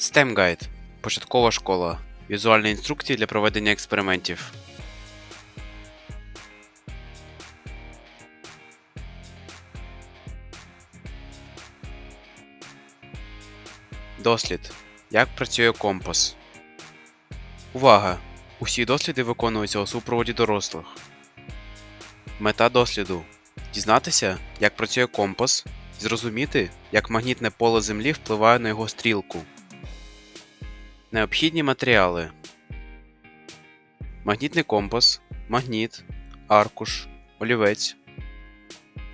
STEM Guide – початкова школа. Візуальні інструкції для проведення експериментів. Дослід. Як працює компас. Увага! Усі досліди виконуються у супроводі дорослих. Мета досліду дізнатися, як працює компас, зрозуміти, як магнітне поле Землі впливає на його стрілку. Необхідні матеріали: магнітний компас, магніт, аркуш, олівець,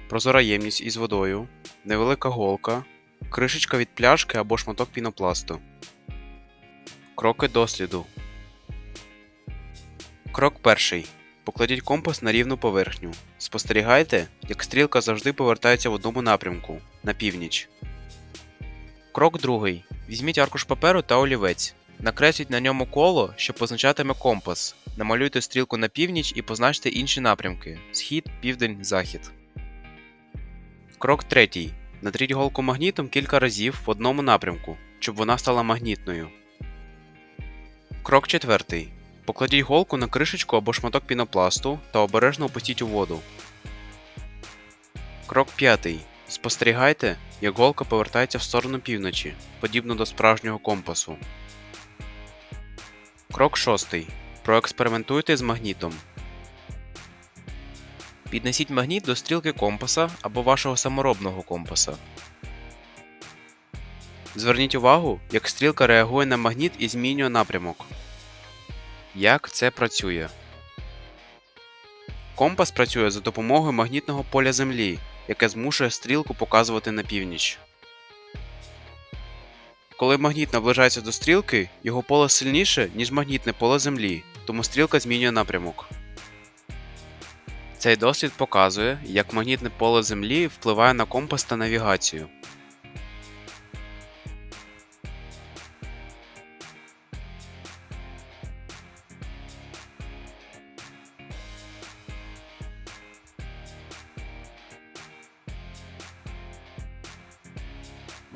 прозора ємність із водою, невелика голка, кришечка від пляшки або шматок пінопласту. Кроки досліду. Крок перший. Покладіть компас на рівну поверхню. Спостерігайте, як стрілка завжди повертається в одному напрямку на північ. Крок другий. Візьміть аркуш паперу та олівець. Накресліть на ньому коло, що позначатиме компас. Намалюйте стрілку на північ і позначте інші напрямки: схід, південь, захід. Крок третій. Натріть голку магнітом кілька разів в одному напрямку, щоб вона стала магнітною. Крок четвертий. Покладіть голку на кришечку або шматок пінопласту та обережно опустіть у воду. Крок 5. Спостерігайте, як голка повертається в сторону півночі, подібно до справжнього компасу. Крок 6. Проекспериментуйте з магнітом. Піднесіть магніт до стрілки компаса або вашого саморобного компаса. Зверніть увагу, як стрілка реагує на магніт і змінює напрямок. Як це працює? Компас працює за допомогою магнітного поля Землі, яке змушує стрілку показувати на північ. Коли магніт наближається до стрілки, його поле сильніше, ніж магнітне поле Землі, тому стрілка змінює напрямок. Цей дослід показує, як магнітне поле Землі впливає на компас та навігацію.